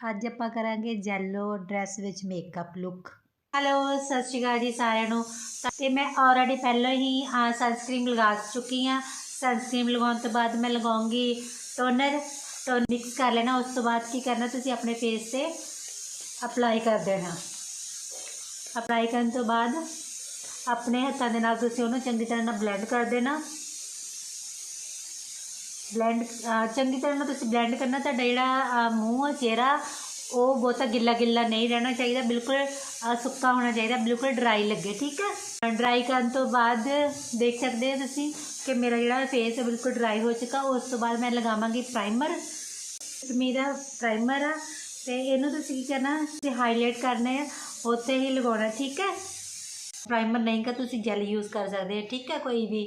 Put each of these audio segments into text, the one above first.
ਅੱਜ ਆਪਾਂ ਕਰਾਂਗੇ ਜੈਲੋ ਡਰੈਸ ਵਿੱਚ makeup look hello Sat Sri Akal ਜੀ ਸਾਰਿਆਂ ਨੂੰ। ਤਾਂ- ਤੇ ਮੈਂ ਆਲਰੇਡੀ ਪਹਿਲਾਂ ਹੀ ਸਨਸਕ੍ਰੀਮ ਲਗਾ ਚੁੱਕੀ ਹਾਂ। ਸਨਸਕ੍ਰੀਮ ਲਗਾਉਣ ਤੋਂ ਬਾਅਦ ਮੈਂ ਲਗਾਉਂਗੀ ਟੋਨਰ ਟੋਨ ਮਿਕਸ ਕਰ ਲੈਣਾ, ਉਸ ਤੋਂ ਬਾਅਦ ਕੀ ਕਰਨਾ, ਤੁਸੀਂ ਆਪਣੇ ਫੇਸ ਤੇ ਅਪਲਾਈ ਕਰ ਦੇਣਾ। ਅਪਲਾਈ ਕਰਨ ਤੋਂ ਬਾਅਦ ਆਪਣੇ ਹੱਥਾਂ ਦੇ ਨਾਲ ਤੁਸੀਂ ਉਹਨੂੰ ਚੰਗੀ ਤਰ੍ਹਾਂ ਨਾਲ ਬਲੈਂਡ ਕਰ ਦੇਣਾ। ਬਲੈਂਡ ਚੰਗੀ ਤਰ੍ਹਾਂ ਨਾਲ ਤੁਸੀਂ ਬਲੈਂਡ ਕਰਨਾ, ਤੁਹਾਡਾ ਜਿਹੜਾ ਮੂੰਹ ਮੂੰਹ ਚਿਹਰਾ, ਉਹ ਬਹੁਤਾ ਗਿੱਲਾ ਗਿੱਲਾ ਨਹੀਂ ਰਹਿਣਾ ਚਾਹੀਦਾ, ਬਿਲਕੁਲ ਸੁੱਕਾ ਹੋਣਾ ਚਾਹੀਦਾ, ਬਿਲਕੁਲ ਡਰਾਈ ਲੱਗੇ, ਠੀਕ ਹੈ? ਡਰਾਈ ਕਰਨ ਤੋਂ ਬਾਅਦ ਦੇਖ ਸਕਦੇ ਹੋ ਤੁਸੀਂ ਕਿ ਮੇਰਾ ਜਿਹੜਾ ਫੇਸ ਹੈ ਬਿਲਕੁਲ ਡਰਾਈ ਹੋ ਚੁੱਕਾ। ਉਸ ਤੋਂ ਬਾਅਦ ਮੈਂ ਲਗਾਵਾਂਗੀ ਪ੍ਰਾਈਮਰ ਮੇਰਾ ਪ੍ਰਾਈਮਰ ਆ, ਤੇ ਇਹਨੂੰ ਤੁਸੀਂ ਕੀ ਕਰਨਾ, ਤੁਸੀਂ ਹਾਈਲਾਈਟ ਕਰਨਾ ਆ ਉੱਥੇ ਹੀ ਲਗਾਉਣਾ, ਠੀਕ ਹੈ? ਪ੍ਰਾਈਮਰ ਨਹੀਂ ਕਰ ਤੁਸੀਂ ਜੈਲ ਯੂਜ਼ ਕਰ ਸਕਦੇ ਹੋ, ਠੀਕ ਹੈ? ਕੋਈ ਵੀ।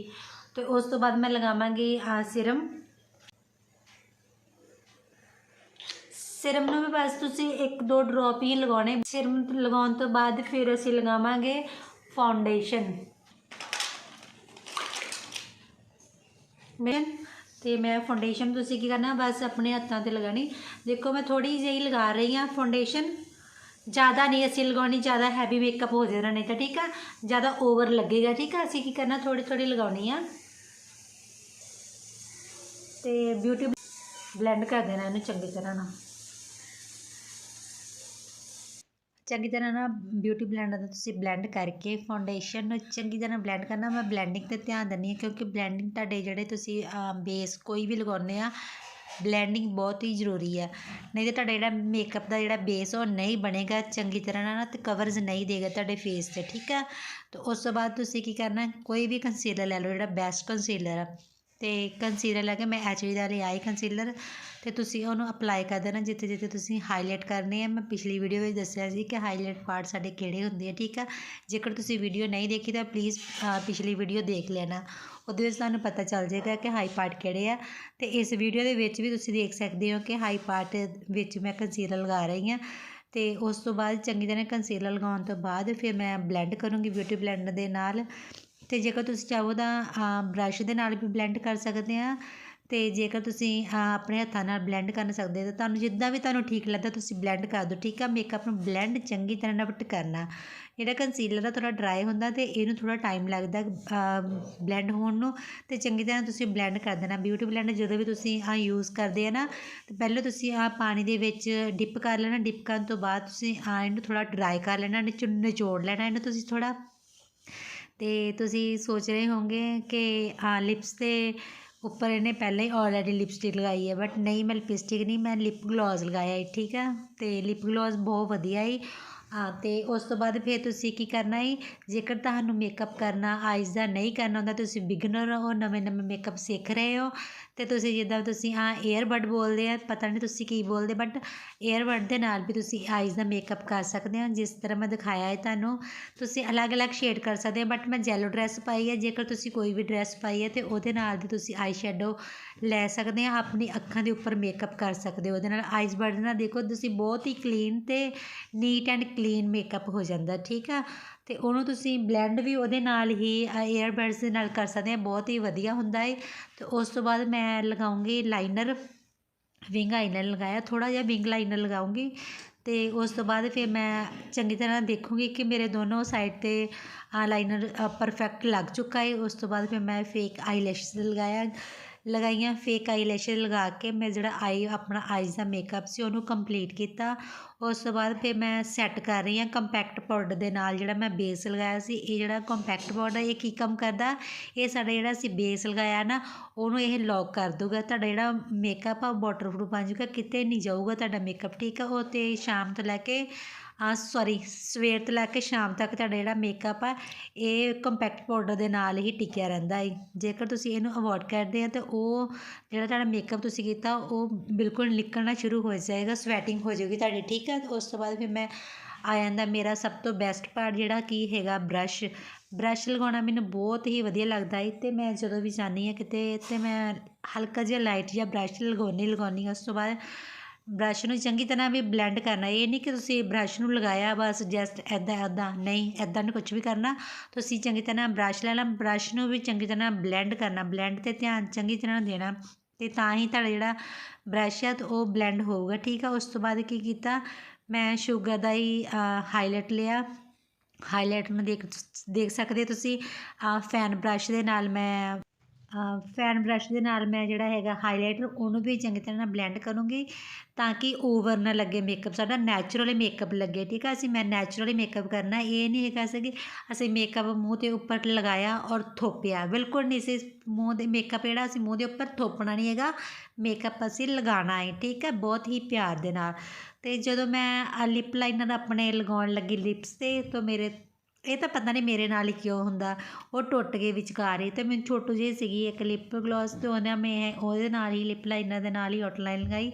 ਤੇ ਉਸ ਤੋਂ ਬਾਅਦ ਮੈਂ ਲਗਾਵਾਂਗੀ ਸਿਰਮ ਸਿਰਮ ਨੂੰ ਵੀ ਬਸ ਤੁਸੀਂ ਇੱਕ ਦੋ ਡ੍ਰੌਪ ਹੀ ਲਗਾਉਣੇ। ਸਿਰਮ ਲਗਾਉਣ ਤੋਂ ਬਾਅਦ ਫਿਰ ਅਸੀਂ ਲਗਾਵਾਂਗੇ ਫਾਊਂਡੇਸ਼ਨ ਮੈਂ ਤੇ ਮੈਂ ਫਾਊਂਡੇਸ਼ਨ ਤੁਸੀਂ ਕੀ ਕਰਨਾ, ਬਸ ਆਪਣੇ ਹੱਥਾਂ ਤੇ ਲਗਾਣੀ ਦੇਖੋ ਮੈਂ ਥੋੜੀ ਜਿਹੀ ਲਗਾ ਰਹੀ ਹਾਂ ਫਾਊਂਡੇਸ਼ਨ ਜ਼ਿਆਦਾ ਨਹੀਂ ਅਸੀਂ ਲਗਾਉਣੀ, ਜ਼ਿਆਦਾ ਹੈਵੀ ਮੇਕਅਪ ਹੋ ਜਾਣਾ, ਨਹੀਂ ਤਾਂ ਠੀਕ ਆ। ਜ਼ਿਆਦਾ ਓਵਰ ਲੱਗੇਗਾ, ਠੀਕ ਆ? ਅਸੀਂ ਕੀ ਕਰਨਾ ਥੋੜੀ ਥੋੜੀ ਲਗਾਉਣੀ ਆ। ਤੇ ਬਿਊਟੀ ਬਲੈਂਡ ਕਰ ਦੇਣਾ ਇਹਨੂੰ ਚੰਗੀ ਤਰ੍ਹਾਂ ਨਾਲ। ਚੰਗੀ ਤਰ੍ਹਾਂ ਨਾ ਬਿਊਟੀ ਬਲੈਂਡਰ ਦਾ ਤੁਸੀਂ ਬਲੈਂਡ ਕਰਕੇ ਫਾਊਂਡੇਸ਼ਨ ਨੂੰ ਚੰਗੀ ਤਰ੍ਹਾਂ ਬਲੈਂਡ ਕਰਨਾ, ਮੈਂ ਬਲੈਂਡਿੰਗ ਤੇ ਧਿਆਨ ਦਿੰਦੀ ਹਾਂ ਕਿਉਂਕਿ ਬਲੈਂਡਿੰਗ ਤੁਹਾਡੇ ਜਿਹੜੇ ਤੁਸੀਂ ਬੇਸ ਕੋਈ ਵੀ ਲਗਾਉਂਦੇ ਆ ਬਲੈਂਡਿੰਗ ਬਹੁਤ ਹੀ ਜ਼ਰੂਰੀ ਹੈ। ਨਹੀਂ ਤਾਂ ਤੁਹਾਡਾ ਜਿਹੜਾ ਮੇਕਅਪ ਦਾ ਜਿਹੜਾ ਬੇਸ ਉਹ ਨਹੀਂ ਬਣੇਗਾ, ਚੰਗੀ ਤਰ੍ਹਾਂ ਨਾਲ ਤੇ ਕਵਰਸ ਨਹੀਂ ਦੇਗਾ ਤੁਹਾਡੇ ਫੇਸ ਤੇ, ਠੀਕ ਆ ਤੇ ਉਸ ਤੋਂ ਬਾਅਦ ਤੁਸੀਂ ਕੀ ਕਰਨਾ, ਕੋਈ ਵੀ ਕੰਸੀਲਰ ਲੈ ਲਓ, ਜਿਹੜਾ ਬੈਸਟ ਕੰਸੀਲਰ ਆ। ਅਤੇ ਕੰਸੀਲਰ ਲੈ ਕੇ ਮੈਂ ਐਚਡੀ ਦਾ ਲਿਆ ਆਈ ਕੰਸੀਲਰ ਅਤੇ ਤੁਸੀਂ ਉਹਨੂੰ ਅਪਲਾਈ ਕਰ ਦੇਣਾ ਜਿੱਥੇ ਜਿੱਥੇ ਤੁਸੀਂ ਹਾਈਲਾਈਟ ਕਰਨੇ ਆ ਮੈਂ ਪਿਛਲੀ ਵੀਡੀਓ ਵਿੱਚ ਦੱਸਿਆ ਸੀ ਕਿ ਹਾਈਲਾਈਟ ਪਾਰਟ ਸਾਡੇ ਕਿਹੜੇ ਹੁੰਦੇ ਆ, ਠੀਕ ਆ? ਜੇਕਰ ਤੁਸੀਂ ਵੀਡੀਓ ਨਹੀਂ ਦੇਖੀ ਤਾਂ ਪਲੀਜ਼ ਪਿਛਲੀ ਵੀਡੀਓ ਦੇਖ ਲੈਣਾ। ਉਹਦੇ ਵਿੱਚ ਤੁਹਾਨੂੰ ਪਤਾ ਚੱਲ ਜਾਏਗਾ ਕਿ ਹਾਈ ਪਾਰਟ ਕਿਹੜੇ ਆ। ਅਤੇ ਇਸ ਵੀਡੀਓ ਦੇ ਵਿੱਚ ਵੀ ਤੁਸੀਂ ਦੇਖ ਸਕਦੇ ਹੋ ਕਿ ਹਾਈ ਪਾਰਟ ਵਿੱਚ ਮੈਂ ਕੰਸੀਲਰ ਲਗਾ ਰਹੀ ਹਾਂ। ਤੇ ਉਸ ਤੋਂ ਬਾਅਦ ਚੰਗੀ ਤਰ੍ਹਾਂ ਕੰਸੀਲਰ ਲਗਾਉਣ ਤੋਂ ਬਾਅਦ ਫਿਰ ਮੈਂ ਬਲੈਂਡ ਕਰੂੰਗੀ ਬਿਊਟੀ ਬਲੈਂਡਰ ਦੇ ਨਾਲ। ਅਤੇ ਜੇਕਰ ਤੁਸੀਂ ਚਾਹੋ ਤਾਂ ਬਰੱਸ਼ ਦੇ ਨਾਲ ਵੀ ਬਲੈਂਡ ਕਰ ਸਕਦੇ ਹਾਂ ਅਤੇ ਜੇਕਰ ਤੁਸੀਂ ਆਪਣੇ ਹੱਥਾਂ ਨਾਲ ਬਲੈਂਡ ਕਰ ਸਕਦੇ ਤਾਂ ਤੁਹਾਨੂੰ ਜਿੱਦਾਂ ਵੀ ਤੁਹਾਨੂੰ ਠੀਕ ਲੱਗਦਾ ਤੁਸੀਂ ਬਲੈਂਡ ਕਰ ਦਿਓ, ਠੀਕ ਆ? ਮੇਕਅਪ ਨੂੰ ਬਲੈਂਡ ਚੰਗੀ ਤਰ੍ਹਾਂ ਨਾਲ ਕਰਨਾ। ਜਿਹੜਾ ਕੰਸੀਲਰ ਆ ਥੋੜ੍ਹਾ ਡਰਾਈ ਹੁੰਦਾ ਅਤੇ ਇਹਨੂੰ ਥੋੜ੍ਹਾ ਟਾਈਮ ਲੱਗਦਾ ਬਲੈਂਡ ਹੋਣ ਨੂੰ ਅਤੇ ਚੰਗੀ ਤਰ੍ਹਾਂ ਤੁਸੀਂ ਬਲੈਂਡ ਕਰ ਦੇਣਾ। ਬਿਊਟੀ ਬਲੈਂਡ ਜਦੋਂ ਵੀ ਤੁਸੀਂ ਆ ਯੂਜ਼ ਕਰਦੇ ਆ ਨਾ, ਤਾਂ ਪਹਿਲਾਂ ਤੁਸੀਂ ਆ ਪਾਣੀ ਦੇ ਵਿੱਚ ਡਿਪ ਕਰ ਲੈਣਾ। ਡਿਪ ਕਰਨ ਤੋਂ ਬਾਅਦ ਤੁਸੀਂ ਆ ਇਹਨੂੰ ਥੋੜ੍ਹਾ ਡਰਾਈ ਕਰ ਲੈਣਾ ਨਿਚੋੜ ਲੈਣਾ। ਇਹਨੂੰ ਤੁਸੀਂ ਥੋੜ੍ਹਾ ਤੇ ਤੁਸੀਂ ਸੋਚ ਰਹੇ ਹੋਵੋਗੇ ਕਿ ਆ ਲਿਪਸ ਤੇ ਉੱਪਰ ਇਹਨੇ ਪਹਿਲਾਂ ਹੀ ਆਲਰੇਡੀ ਲਿਪਸਟਿਕ ਲਗਾਈ ਹੈ ਬਟ ਨਹੀਂ, ਮੈਂ ਲਿਪਸਟਿਕ ਨਹੀਂ, ਮੈਂ ਲਿਪ ਗਲੋਸ ਲਗਾਇਆ ਹੈ, ਠੀਕ ਆ? ਤੇ ਲਿਪ ਗਲੋਸ ਬਹੁਤ ਵਧੀਆ ਹੈ ਹਾਂ, ਤੇ ਉਸ ਤੋਂ ਬਾਅਦ ਫਿਰ ਤੁਸੀਂ ਕੀ ਕਰਨਾ ਹੈ ਜੇਕਰ ਤੁਹਾਨੂੰ ਮੇਕਅਪ ਕਰਨਾ ਆਈਜ਼ ਦਾ ਨਹੀਂ ਕਰਨਾ ਹੁੰਦਾ, ਤੁਸੀਂ ਬਿਗਨਰ ਹੋ ਨਵੇਂ ਨਵੇਂ ਮੇਕਅਪ ਸਿੱਖ ਰਹੇ ਹੋ ਤੇ ਤੁਸੀਂ ਜਿੱਦਾਂ ਤੁਸੀਂ, ਹਾਂ ਏਅਰਬਡ ਬੋਲਦੇ ਆ, ਪਤਾ ਨਹੀਂ ਤੁਸੀਂ ਕੀ ਬੋਲਦੇ ਬਟ ਏਅਰਬਡ ਦੇ ਨਾਲ ਵੀ ਤੁਸੀਂ ਆਈਜ਼ ਦਾ ਮੇਕਅਪ ਕਰ ਸਕਦੇ ਹੋ, ਜਿਸ ਤਰ੍ਹਾਂ ਮੈਂ ਦਿਖਾਇਆ ਹੈ ਤੁਹਾਨੂੰ, ਤੁਸੀਂ ਅਲੱਗ-ਅਲੱਗ ਸ਼ੇਡ ਕਰ ਸਕਦੇ ਹੋ ਬਟ ਮੈਂ ਜੈਲੋ ਡਰੈਸ ਪਾਈ ਹੈ, ਜੇਕਰ ਤੁਸੀਂ ਕੋਈ ਵੀ ਡਰੈਸ ਪਾਈ ਹੈ, ਤੇ ਉਹਦੇ ਨਾਲ ਵੀ ਤੁਸੀਂ ਆਈ ਸ਼ੈਡੋ ਲੈ ਸਕਦੇ ਆ ਆਪਣੀ ਅੱਖਾਂ ਦੇ ਉੱਪਰ ਮੇਕਅਪ ਕਰ ਸਕਦੇ ਹੋ, ਉਹਦੇ ਨਾਲ ਆਈਜ਼ ਬਡ ਨਾਲ ਦੇਖੋ ਤੁਸੀਂ ਬਹੁਤ ਹੀ ਕਲੀਨ ਤੇ ਨੀਟ ਐਂਡ ਕਲੀਨ ਮੇਕਅਪ ਹੋ ਜਾਂਦਾ, ਠੀਕ ਆ? ਅਤੇ ਉਹਨੂੰ ਤੁਸੀਂ ਬਲੈਂਡ ਵੀ ਉਹਦੇ ਨਾਲ ਹੀ ਏਅਰਬਡਸ ਦੇ ਨਾਲ ਕਰ ਸਕਦੇ ਹਾਂ ਬਹੁਤ ਹੀ ਵਧੀਆ ਹੁੰਦਾ ਹੈ ਅਤੇ ਉਸ ਤੋਂ ਬਾਅਦ ਮੈਂ ਲਗਾਉਂਗੀ ਲਾਈਨਰ ਵਿੰਗ ਆਈਨਰ ਲਗਾਇਆ, ਥੋੜ੍ਹਾ ਜਿਹਾ ਵਿੰਗ ਲਾਈਨਰ ਲਗਾਉਂਗੀ। ਅਤੇ ਉਸ ਤੋਂ ਬਾਅਦ ਫਿਰ ਮੈਂ ਚੰਗੀ ਤਰ੍ਹਾਂ ਦੇਖੂੰਗੀ ਕਿ ਮੇਰੇ ਦੋਨੋਂ ਸਾਈਡ ਤੇ ਲਾਈਨਰ ਪਰਫੈਕਟ ਲੱਗ ਚੁੱਕਾ ਹੈ ਉਸ ਤੋਂ ਬਾਅਦ ਫਿਰ ਮੈਂ ਫੇਕ ਆਈਲੈਸ਼ਸ ਲਗਾਇਆ। ਲਗਾਈਆਂ ਫੇਕ ਆਈਲੈਸ਼ਸ ਲਗਾ ਕੇ ਮੈਂ ਜਿਹੜਾ ਆਈ ਆਪਣਾ ਆਈਜ਼ ਦਾ ਮੇਕਅਪ ਸੀ ਉਹਨੂੰ ਕੰਪਲੀਟ ਕੀਤਾ। ਉਸ ਤੋਂ ਬਾਅਦ ਫਿਰ ਮੈਂ ਸੈੱਟ ਕਰ ਰਹੀ ਹਾਂ ਕੰਪੈਕਟ ਪਾਊਡਰ ਦੇ ਨਾਲ ਜਿਹੜਾ ਮੈਂ ਬੇਸ ਲਗਾਇਆ ਸੀ। ਇਹ ਜਿਹੜਾ ਕੰਪੈਕਟ ਪਾਊਡਰ ਇਹ ਕੀ ਕੰਮ ਕਰਦਾ? ਇਹ ਸਾਡਾ ਜਿਹੜਾ ਅਸੀਂ ਬੇਸ ਲਗਾਇਆ ਨਾ, ਉਹਨੂੰ ਇਹ ਲੌਕ ਕਰ ਦੂਗਾ ਤੁਹਾਡਾ ਜਿਹੜਾ ਮੇਕਅਪ ਆ ਵਾਟਰਪ੍ਰੂਫ ਬਣ ਜੂਗਾ ਕਿਤੇ ਨਹੀਂ ਜਾਊਗਾ ਤੁਹਾਡਾ ਮੇਕਅਪ ਠੀਕ ਆ? ਉਹ ਤੇ ਸ਼ਾਮ ਤੋਂ ਲੈ ਕੇ ਆ ਸੋਰੀ ਸਵੇਰ ਤੋਂ ਲੈ ਕੇ ਸ਼ਾਮ ਤੱਕ ਤੁਹਾਡਾ ਜਿਹੜਾ ਮੇਕਅਪ ਆ, ਇਹ ਕੰਪੈਕਟ ਪਾਊਡਰ ਦੇ ਨਾਲ ਹੀ ਟਿਕਿਆ ਰਹਿੰਦਾ ਹੈ ਜੇਕਰ ਤੁਸੀਂ ਇਹਨੂੰ ਅਵੋਇਡ ਕਰਦੇ ਆ, ਤਾਂ ਉਹ ਜਿਹੜਾ ਤੁਹਾਡਾ ਮੇਕਅਪ ਤੁਸੀਂ ਕੀਤਾ, ਉਹ ਬਿਲਕੁਲ ਨਿਕਲਣਾ ਸ਼ੁਰੂ ਹੋ ਜਾਏਗਾ ਸਵੈਟਿੰਗ ਹੋ ਜਾਊਗੀ ਤੁਹਾਡੀ, ਠੀਕ ਹੈ ਉਸ ਤੋਂ ਬਾਅਦ ਫਿਰ ਮੈਂ ਆ ਜਾਂਦਾ ਮੇਰਾ ਸਭ ਤੋਂ ਬੈਸਟ ਪਾਰਟ ਜਿਹੜਾ ਕੀ ਹੈਗਾ ਬ੍ਰਸ਼ ਬ੍ਰਸ਼ ਲਗਾਉਣਾ ਮੈਨੂੰ ਬਹੁਤ ਹੀ ਵਧੀਆ ਲੱਗਦਾ ਹੈ ਤੇ ਮੈਂ ਜਦੋਂ ਵੀ ਜਾਂਦੀ ਹਾਂ ਕਿਤੇ, ਤੇ ਮੈਂ ਹਲਕਾ ਜਿਹਾ ਲਾਈਟ ਜਿਹਾ ਬ੍ਰਸ਼ ਲਗਾਉਣੀ ਲਗਾਉਣੀ ਉਸ ਤੋਂ ਬਾਅਦ ਬ੍ਰਸ਼ ਨੂੰ ਚੰਗੀ ਤਰ੍ਹਾਂ ਵੀ ਬਲੈਂਡ ਕਰਨਾ, ਇਹ ਨਹੀਂ ਕਿ ਤੁਸੀਂ ਬ੍ਰਸ਼ ਨੂੰ ਲਗਾਇਆ, ਬਸ ਜਸਟ ਐਦਾਂ ਐਦਾਂ ਨਹੀਂ ਐਦਾਂ ਨਹੀਂ ਕੁਝ ਵੀ ਕਰਨਾ। ਤੁਸੀਂ ਚੰਗੀ ਤਰ੍ਹਾਂ ਬ੍ਰਸ਼ ਲੈਣਾ ਲਾ, ਬ੍ਰਸ਼ ਨੂੰ ਵੀ ਚੰਗੀ ਤਰ੍ਹਾਂ ਬਲੈਂਡ ਕਰਨਾ, ਬਲੈਂਡ ਤੇ ਧਿਆਨ ਚੰਗੀ ਤਰ੍ਹਾਂ ਦੇਣਾ ਅਤੇ ਤਾਂ ਹੀ ਤੁਹਾਡਾ ਜਿਹੜਾ ਬਰੱਸ਼ ਆ, ਉਹ ਬਲੈਂਡ ਹੋਊਗਾ, ਠੀਕ ਆ? ਉਸ ਤੋਂ ਬਾਅਦ ਕੀ ਕੀਤਾ? ਮੈਂ ਸ਼ੂਗਰ ਦਾ ਹੀ ਹਾਈਲਾਈਟ ਲਿਆ। ਹਾਈਲਾਈਟ ਨੂੰ ਦੇਖ ਦੇਖ ਸਕਦੇ ਤੁਸੀਂ। ਫੈਨ ਬਰੱਸ਼ ਦੇ ਨਾਲ ਮੈਂ ਫੈਨ ਬਰੱਸ਼ ਦੇ ਨਾਲ ਮੈਂ ਜਿਹੜਾ ਹੈਗਾ ਹਾਈਲਾਈਟਰ ਉਹਨੂੰ ਵੀ ਚੰਗੀ ਤਰ੍ਹਾਂ ਨਾਲ ਬਲੈਂਡ ਕਰੂੰਗੀ ਤਾਂ ਕਿ ਓਵਰ ਨਾ ਲੱਗੇ ਮੇਕਅਪ ਸਾਡਾ ਨੈਚੁਰਲੀ ਮੇਕਅਪ ਲੱਗੇ, ਠੀਕ ਆ? ਅਸੀਂ ਮੈਂ ਨੈਚੁਰਲੀ ਮੇਕਅਪ ਕਰਨਾ, ਇਹ ਨਹੀਂ ਹੈਗਾ ਸੀ ਕਿ ਅਸੀਂ ਮੇਕਅਪ ਮੂੰਹ ਦੇ ਉੱਪਰ ਲਗਾਇਆ ਔਰ ਥੋਪਿਆ, ਬਿਲਕੁਲ ਨਹੀਂ ਸੀ। ਮੂੰਹ ਦੇ ਮੇਕਅਪ ਜਿਹੜਾ ਅਸੀਂ ਮੂੰਹ ਦੇ ਉੱਪਰ ਥੋਪਣਾ ਨਹੀਂ ਹੈਗਾ ਮੇਕਅਪ ਅਸੀਂ ਲਗਾਉਣਾ ਹੈ, ਠੀਕ ਹੈ ਬਹੁਤ ਹੀ ਪਿਆਰ ਦੇ ਨਾਲ। ਅਤੇ ਜਦੋਂ ਮੈਂ ਲਿਪ ਲਾਈਨਰ ਆਪਣੇ ਲਗਾਉਣ ਲੱਗੀ ਲਿਪਸ 'ਤੇ, ਤਾਂ ਮੇਰੇ ਇਹ ਤਾਂ ਪਤਾ ਨਹੀਂ ਮੇਰੇ ਨਾਲ ਹੀ ਕਿਉਂ ਹੁੰਦਾ। ਉਹ ਟੁੱਟ ਗਏ ਵਿਚਕਾਰ ਹੀ ਅਤੇ ਮੈਨੂੰ ਛੋਟੂ ਜਿਹੀ ਸੀਗੀ ਇੱਕ ਲਿਪ ਗਲੋਸ ਅਤੇ ਉਹਨਾਂ ਮੈਂ ਉਹਦੇ ਨਾਲ ਹੀ ਲਿਪ ਲਾਈਨਰ ਦੇ ਨਾਲ ਹੀ ਆਊਟਲਾਈਨ ਲਗਾਈ।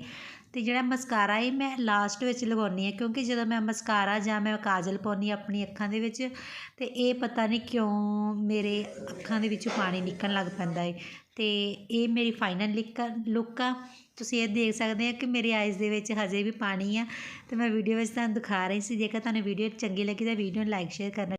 ਅਤੇ ਜਿਹੜਾ ਮਸਕਾਰਾ ਇਹ ਮੈਂ ਲਾਸਟ ਵਿੱਚ ਲਗਾਉਂਦੀ ਹਾਂ ਕਿਉਂਕਿ ਜਦੋਂ ਮੈਂ ਮਸਕਾਰਾ ਜਾਂ ਮੈਂ ਕਾਜਲ ਪਾਉਂਦੀ ਹਾਂ ਆਪਣੀ ਅੱਖਾਂ ਦੇ ਵਿੱਚ ਅਤੇ ਇਹ ਪਤਾ ਨਹੀਂ ਕਿਉਂ ਮੇਰੇ ਅੱਖਾਂ ਦੇ ਵਿੱਚੋਂ ਪਾਣੀ ਨਿਕਲਣ ਲੱਗ ਪੈਂਦਾ ਹੈ। ਅਤੇ ਇਹ ਮੇਰੀ ਫਾਈਨਲ ਲਿਕ ਲੁੱਕ ਆ। ਤੁਸੀਂ ਇਹ ਦੇਖ ਸਕਦੇ ਆ ਕਿ ਮੇਰੇ ਆਈਜ਼ ਦੇ ਵਿੱਚ ਹਜੇ ਵੀ ਪਾਣੀ ਆ। ਅਤੇ ਮੈਂ ਵੀਡੀਓ ਵਿੱਚ ਤੁਹਾਨੂੰ ਦਿਖਾ ਰਹੀ ਸੀ। ਜੇਕਰ ਤੁਹਾਨੂੰ ਵੀਡੀਓ ਚੰਗੀ ਲੱਗੀ ਤਾਂ ਵੀਡੀਓ ਨੂੰ ਲਾਈਕ ਸ਼ੇਅਰ ਕਰਨਾ